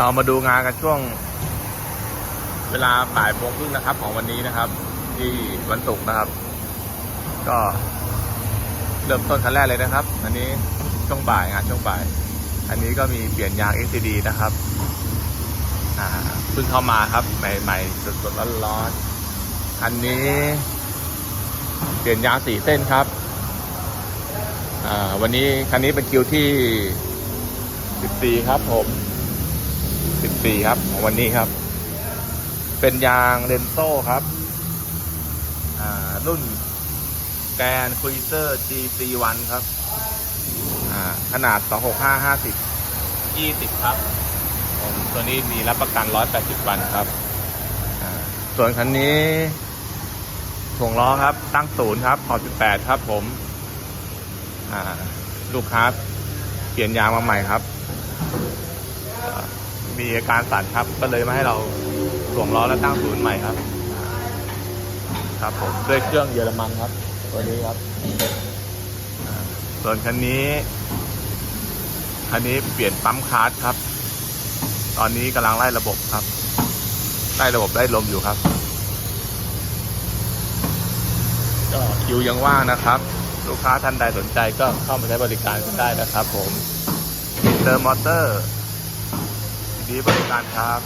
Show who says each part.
Speaker 1: เรามาดูงานกันช่วง เวลาบ่ายโมงครึ่งนะครับ ของวันนี้นะครับ ที่วันศุกร์นะครับ ก็ เริ่มต้นคันแรกเลยนะครับ อันนี้ช่วงบ่ายงานช่วงบ่าย อันนี้ก็มีเปลี่ยนยาง XCD นะครับอ่าเพิ่งเข้ามาครับ ใหม่ๆสดๆร้อนๆคันนี้ เปลี่ยนยางสี่เส้นครับวันนี้คันนี้เป็นคิวที่สิบสี่ครับผม สิบสี่ครับของวันนี้ครับ เป็นยางเรนโซ่ครับ อ่า รุ่นแกนคุยเซอร์ GC1 ครับ อ่า ขนาด 265 50 20 ครับผมตัวนี้มีรับประกัน 180 วันครับ อ่า ส่วนคันนี้ถ่วงล้อครับ ตั้งศูนย์ครับขอบ18 ครับผม อ่า ลูกค้าเปลี่ยนยางมาใหม่ครับ มีอาการสั่นครับ ก็เลยมาให้เราถ่วงล้อและตั้งศูนย์ใหม่ครับ ครับผมด้วยเครื่องเยอรมันครับ ตัวนี้ครับ ส่วนคันนี้ คันนี้เปลี่ยนปั๊มคาร์ดครับ ตอนนี้กำลังไล่ระบบครับ ไล่ระบบไล่ลมอยู่ครับก็คิวยังว่างนะครับ ลูกค้าท่านใดสนใจก็เข้ามาใช้บริการกันได้นะครับผมเติมมอเตอร์ ดีบริการครับ